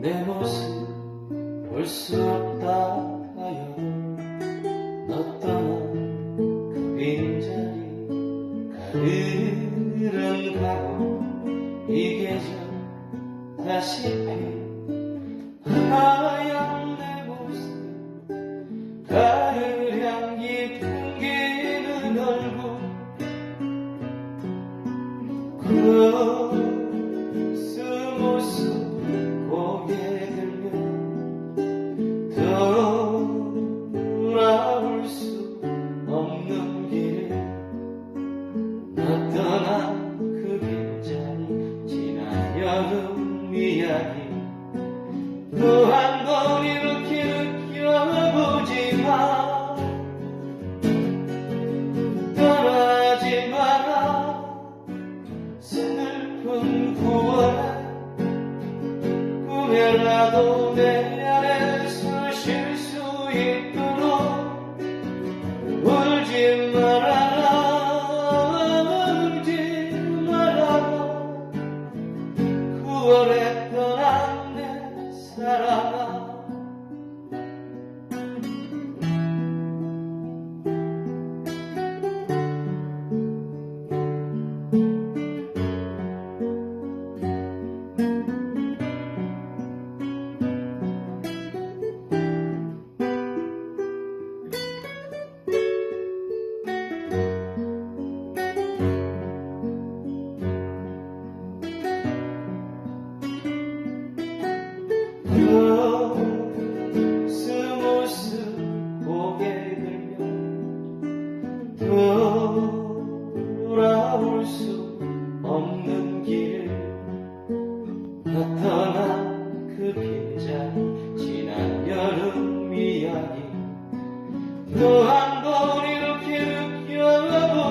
내 모습 볼 수 없다 하여 너 떠난 그 빈자리 가을은 가고 이 계절 다시 피 하얀 내 모습 가을 향기 풍기는 얼굴 그 이야기. 또 한 번 이렇게 느껴보지 마. 떠나지 마라. 슬픈 9월에 꿈에라도 내 안에서 쉴 수 있도록 울지 말아라. 울 그 빈자리 지난 여름 이야기. 또한번 이렇게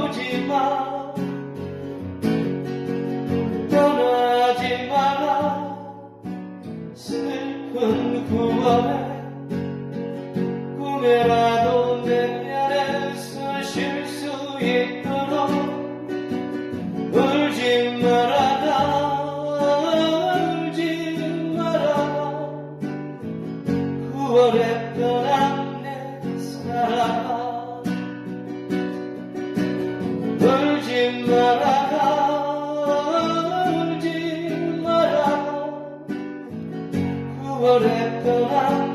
느껴보지 마. 떠나지 마라. 슬픈 9월에 꿈에라도 내 안에서 쉴 수 있도록 울지 말아라. 울지 말아라. 9월에 떠 Whatever.